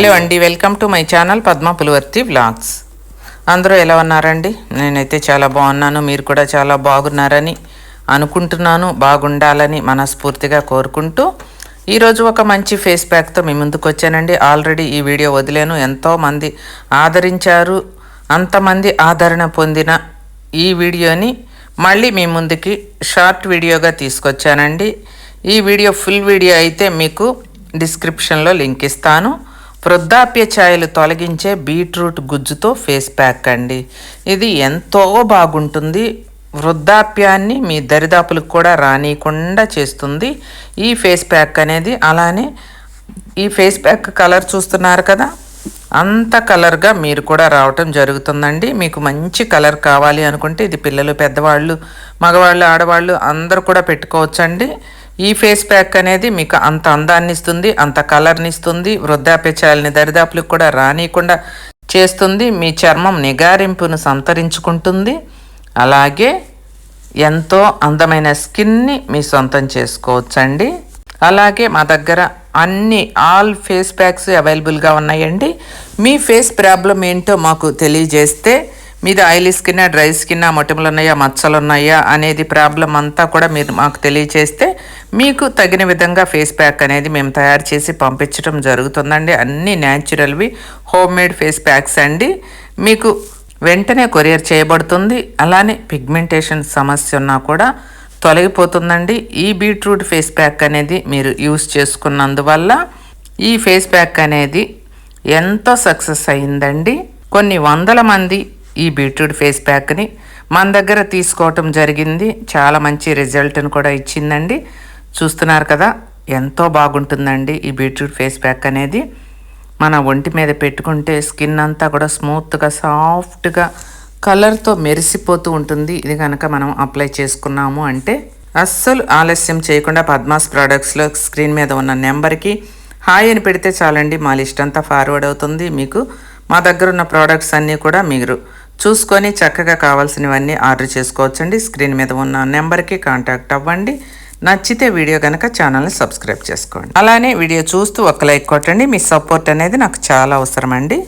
Hello అండి welcome to my channel Padma Pulivarthi vlogs. అందరూ ఎలా ఉన్నారండి? నేనైతే చాలా బాగున్నాను మీరు కూడా చాలా బాగున్నారని అనుకుంటున్నాను బాగుండాలని మనస్ఫూర్తిగా కోరుకుంటూ ఈరోజు ఒక మంచి ఫేస్ ప్యాక్తో మీ ముందుకు వచ్చానండి. ఆల్రెడీ ఈ వీడియో వదిలేను ఎంతోమంది ఆదరించారు అంతమంది ఆదరణ పొందిన ఈ వీడియోని మళ్ళీ మీ ముందుకి షార్ట్ వీడియోగా తీసుకొచ్చానండి. ఈ వీడియో ఫుల్ వీడియో అయితే మీకు డిస్క్రిప్షన్లో లింక్ ఇస్తాను. వృద్ధాప్య ఛాయలు తొలగించే బీట్రూట్ గుజ్జుతో ఫేస్ ప్యాక్ అండి. ఇది ఎంతో బాగుంటుంది. వృద్ధాప్యాన్ని మీ దరిదాపులకు కూడా రానియకుండా చేస్తుంది. ఈ ఫేస్ ప్యాక్ అనేది అలానే ఈ ఫేస్ ప్యాక్ కలర్ చూస్తున్నారు కదా? అంత కలర్గా మీరు కూడా రావటం జరుగుతుందండి. మీకు మంచి కలర్ కావాలి అనుకుంటే ఇది పిల్లలు పెద్దవాళ్ళు మగవాళ్ళు ఆడవాళ్ళు అందరూ కూడా పెట్టుకోవచ్చండి. ఈ ఫేస్ ప్యాక్ అనేది మీకు అంత అందాన్ని ఇస్తుంది అంత కలర్ని ఇస్తుంది వృద్ధాప్య చాలని దరిదాపులకు కూడా రానియకుండా చేస్తుంది. మీ చర్మం నిగారింపును సంతరించుకుంటుంది. అలాగే ఎంతో అందమైన స్కిన్ని మీ సొంతం చేసుకోవచ్చండి. అలాగే మా దగ్గర అన్ని ఆల్ ఫేస్ ప్యాక్స్ అవైలబుల్గా ఉన్నాయండి. మీ ఫేస్ ప్రాబ్లం ఏంటో మాకు తెలియజేస్తే మీది ఆయిలీ స్కిన్నా డ్రై స్కిన్నా మొటిమలు ఉన్నాయా మచ్చలు ఉన్నాయా అనేది ప్రాబ్లం అంతా కూడా మీరు మాకు తెలియజేస్తే మీకు తగిన విధంగా ఫేస్ ప్యాక్ అనేది మేము తయారు చేసి పంపించడం జరుగుతుందండి. అన్ని న్యాచురల్వి హోమ్ మేడ్ ఫేస్ ప్యాక్స్ అండి. మీకు వెంటనే కొరియర్ చేయబడుతుంది. అలానే పిగ్మెంటేషన్ సమస్య ఉన్నా కూడా తొలగిపోతుందండి. ఈ బీట్రూట్ ఫేస్ ప్యాక్ అనేది మీరు యూస్ చేసుకున్నందువల్ల ఈ ఫేస్ ప్యాక్ అనేది ఎంతో సక్సెస్ అయిందండి కొన్ని వందల మంది ఈ బీట్రూట్ ఫేస్ ప్యాక్ని మన దగ్గర తీసుకోవటం జరిగింది. చాలా మంచి రిజల్ట్ని కూడా ఇచ్చిందండి. చూస్తున్నారు కదా ఎంతో బాగుంటుందండి ఈ బీట్రూట్ ఫేస్ ప్యాక్ అనేది. మన ఒంటి మీద పెట్టుకుంటే స్కిన్ అంతా కూడా స్మూత్గా సాఫ్ట్గా కలర్తో మెరిసిపోతూ ఉంటుంది. ఇది కనుక మనం అప్లై చేసుకున్నాము అంటే అస్సలు ఆలస్యం చేయకుండా పద్మాస్ ప్రోడక్ట్స్లో స్క్రీన్ మీద ఉన్న నెంబర్కి హాయ్ అని పెడితే చాలండి. మా లిస్ట్ అంతా ఫార్వర్డ్ అవుతుంది. మీకు మా దగ్గర ఉన్న ప్రోడక్ట్స్ అన్నీ కూడా మీరు చూసుకొని చక్కగా కావాల్సినవన్నీ ఆర్డర్ చేసుకోవచ్చండి. స్క్రీన్ మీద ఉన్న నెంబర్కి కాంటాక్ట్ అవ్వండి. నచ్చితే వీడియో కనుక ఛానల్ని సబ్స్క్రైబ్ చేసుకోండి. అలానే వీడియో చూస్తూ ఒక లైక్ కొట్టండి. మీ సపోర్ట్ అనేది నాకు చాలా అవసరం అండి